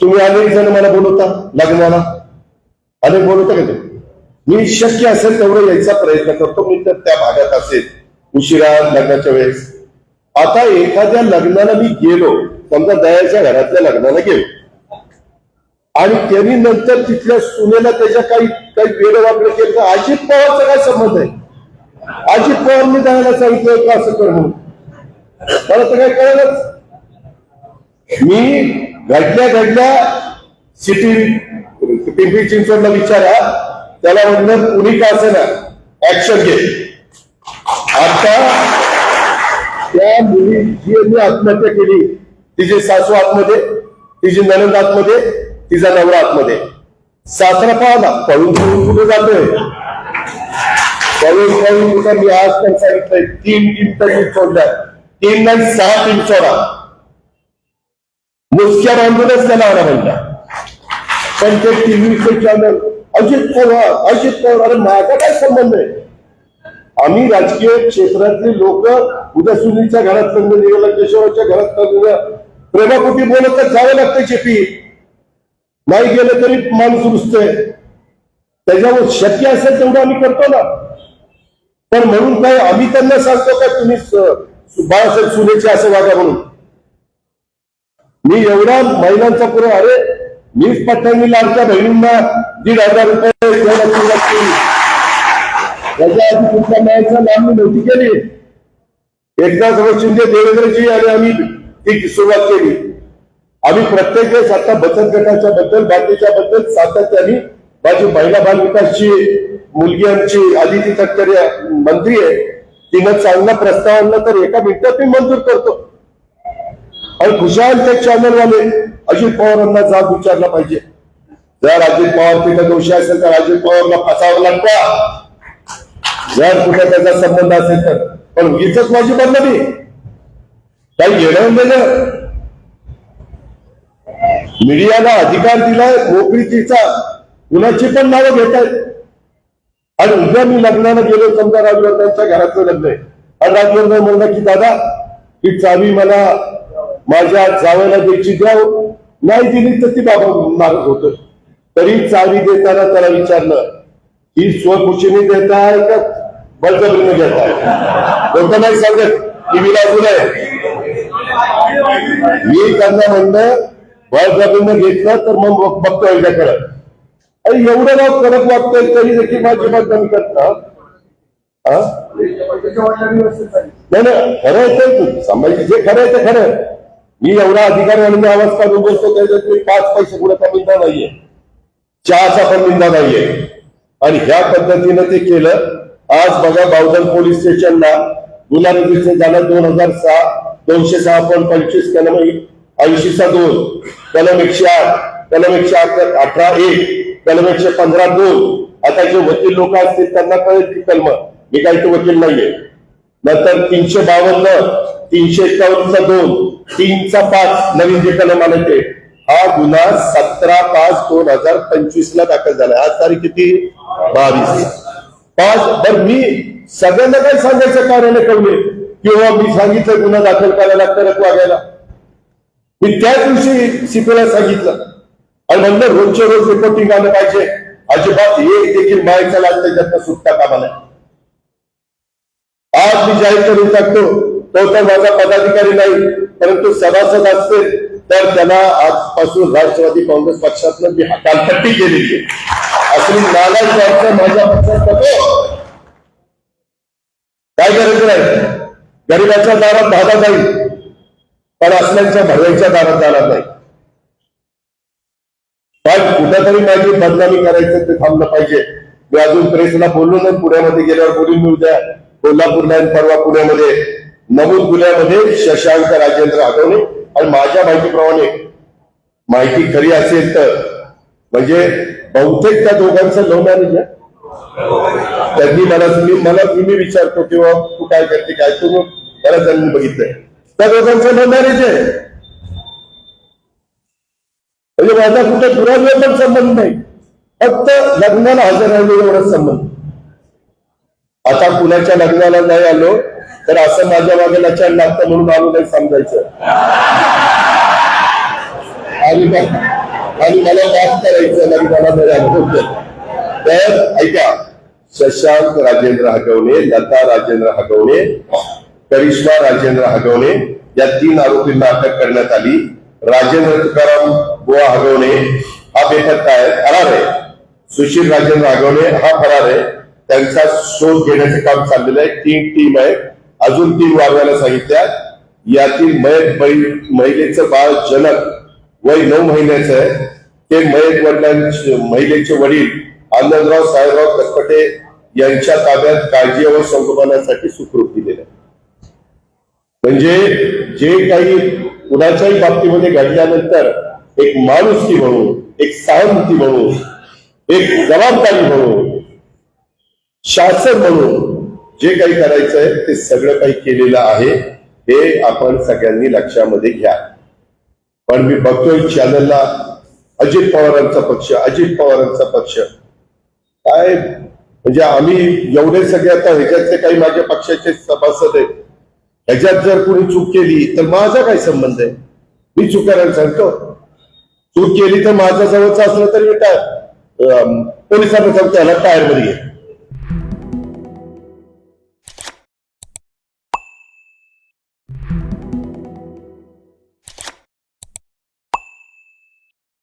तुम्ही अनेक जण मला बोलवता लग्नाला. अनेक बोलवता का ते? मी शक्य असेल तेवढं यायचा प्रयत्न करतो मी तर त्या भागात असेल. उशिरा लग्नाच्या वेळेस. आता एखाद्या लग्नाला मी गेलो समजा दयाच्या घरातल्या लग्नाला गेलो. आणि त्यांनी नंतर तिथल्या सुनेला त्याच्या काही काही वेळ वापर केलं तर अजित पवारचा काय संबंध आहे? अजित पवारने दयाला सांगितलं का असं कर म्हणून? मला तर काय कळलंच. मी घडल्या घडल्या सिटी पिंपरी चिंचवडला विचारा त्याला म्हणलं कुणी का असे ना ऍक्शन घे. आता त्या मुली जी आत्महत्या केली तिचे सासू आतमध्ये तिची ननंद आतमध्ये तिचा नवरा आतमध्ये. सासरा पाहला पळून पळून कुठे जातोय? पळून पळून कुठं मी आज पण सांगितलंय? तीन टीम तरी सोडल्या तीन नाही सहा टीम सोडा. मुसक्या बांधूनच त्याला आला म्हणला. पण ते टीव्हीचे चॅनल अजित पवार अजित पवार अरे माझा काय संबंध आहे? आम्ही राजकीय क्षेत्रातले लोक उद्या सुनीलच्या घरात लग्न निघाला केशवाच्या घरात लग्न प्रेमापोटी बोलत तर जावं लागतं शेती नाही गेलं तरी माणूस रुजतोय त्याच्यावर शक्य असेल तेवढं आम्ही करतो ना. पण म्हणून काय आम्ही त्यांना सांगतो का तुम्ही बाळासाहेब सुनेचे असं वागा म्हणून? मी एवढा महिलांचा पुढे अरे मीच पट्ट्यांनी आमच्या बहिणींना दीड हजार रुपये त्याच्या आधी तुमच्या न्यायाचा नाम मी नव्हती केली. एकदा जवळ शिंदे देवेंद्रजी आणि आम्ही ती सुरुवात केली. आम्ही प्रत्येक वेळेस आता बचत गटाच्या बद्दल बाकीच्या बद्दल सातत्याने माझी महिला बाल विकासची मुलगी आमची आदिती तटकरे मंत्री आहे. तिनं चांगला प्रस्ताव आणला तर एका मिनिटात मी मंजूर करतो. आणि खुशाल ते चॅनलवाले अजित पवारांना जाब विचारला पाहिजे. जर अजित पवार तिथं दोषी असेल तर अजित पवारला फसावं लागतं. जर कुठे त्याचा संबंध असेल तर. पण इथंच माझी बदलली काही घेणं देणं. मीडियाला अधिकार दिलाय नोकरीचा कुणाची पण नावं घेत आहेत आणि उद्या मी लग्नाला गेलो समजा राजवर्धनच्या घरातलं लग्न आहे. आणि राजवर्धन म्हणला की दादा ही चावी मला माझ्या जावयाला द्यायची द्याव. नाही दिली तर ती बाबा मागत होत. तरी चावी देताना त्याला विचारलं ही स्वखुशीने देताय का बळजबरीने घेताय? लोक नाही सांगत. टीव्हीला अजून आहे मी त्यांना म्हणलं बळजबरीनं घेतलं तर मग बघ- बघतो यांच्याकडे अरे एवढं नाव करत वाटतंय तरी देखील माझी मत कमी करता हा? नाही खरं आहे ते. संभाजी जे खरं आहे ते खरं मी एवढा अधिकारी आवाज काढून बसतो त्याच्यात मी पाच पैसे कुणाचा मिळता नाहीये. चहाचा पण निंदा नाहीये. आणि ह्या पद्धतीनं ते केलं. आज बघा बावधन पोलीस स्टेशनला गुन्हा रजिस्टर झाला दोन हजार सहा दोनशे सहा पॉईंट पंचवीस कलम ऐंशीचा दोन कलम एकशे आठ कलम एकशे अठरा एक कलम एकशे पंधरा दोन. आता जे वकील लोक असतील त्यांना कळेल की कलम. मी काही तो वकील नाहीये. नंतर तीनशे बावन्न तीनशे एकावन्नचा दोन तीनचा पाच नवीन जे कलम आले ते हा गुन्हा सतरा पाच दोन हजार पंचवीस ला दाखल झाला. आज तारीख किती? बावीस. पाच बर मी सगळ्यांना काय सांगायचं कारण कळले किंवा मी सांगितलं गुन्हा दाखल करायला कडक वागायला मी त्या दिवशी सीपीला सांगितलं. आणि म्हणलं रोजच्या रोज रिपोर्टिंग आलं पाहिजे. अजिबात एक देखील मायचा लाल त्यांना सुटता कामा नाही आज मी जाहीर करून टाकतो तो तर माझा पदाधिकारी नाही परंतु सभासद असतील तर त्याला आजपासून राष्ट्रवादी काँग्रेस पक्षातनं मी हकालपट्टी केलेली आहे. असली नालायक माणसं माझ्या पक्षात नको काय करायचं नाही. गरीबाच्या दारात धागा नाही पण असल्यांच्या भरवायच्या दारात जाणार नाही. पण कुठेतरी माझी बदनामी करायचं ते थांबलं पाहिजे. मी अजून प्रेसला बोललो नाही पुण्यामध्ये गेल्यावर बोलून मी उद्या कोल्हापूरला आणि परवा पुण्यामध्ये. नमूद गुन्ह्यामध्ये शशांक राजेंद्र आठवणे आणि माझ्या माहितीप्रमाणे माहिती खरी असेल तर म्हणजे बहुतेक त्या दोघांचं लव्ह मॅरेज आहे. त्यांनी मला मी मला मी विचारतो किंवा तू काय करते काय तू मला त्यांनी बघितलंय. त्या दोघांचं लव्ह मॅरेज आहे. म्हणजे माझा कुठे दुराव्य पण संबंध नाही. फक्त लग्नाला हजर राहिले एवढाच संबंध. आता कुणाच्या लग्नाला नाही आलो तर असं माझ्या मागे लक्षात लागतं म्हणून आम्ही नाही समजायचं. आणि आणि मला माफ करायचं आणि मला मिळालं तर ऐका शशांक राजेंद्र हगवणे लता राजेंद्र हगवणे करिश्मा राजेंद्र हगवणे या तीन आरोपींना अटक करण्यात आली. राजेंद्र तुकाराम बुवा हगवणे हा बेपत्ता आहे फरार आहे. सुशील राजेंद्र हगवणे हा फरार आहे. त्यांचा शोध घेण्याचं काम चाललेलं आहे. तीन टीम आहे. अजून तीन वाढवायला सांगितल्या यातील मयत महिलेचं बाळ जनक वय नऊ महिन्याचं आहे. ते मयत वडिलांचे महिलेचे वडील आनंदराव साहेबराव कसपटे यांच्या ताब्यात काळजी व संगोपनासाठी सुखरूप दिलेलं आहे म्हणजे जे काही कुणाच्याही बाबतीमध्ये घडल्यानंतर एक माणुसकी म्हणून एक सहानुभूती म्हणून एक जबाबदारी म्हणून शासन म्हणून जे काही करायचंय ते सगळं काही केलेलं आहे हे आपण सगळ्यांनी लक्षामध्ये घ्या. पण मी बघतोय चॅनलला अजित पवारांचा पक्ष अजित पवारांचा पक्ष. काय म्हणजे आम्ही एवढे सगळे आता ह्याच्यातले काही माझ्या पक्षाचे सभासद आहेत. ह्याच्यात जर कोणी चूक केली तर माझा काय संबंध आहे? मी चूक करायला सांगतो. चूक केली तर माझ्या जवळचं असलं तरी काय पोलिसांना सांगतो याला टायरमध्ये घे.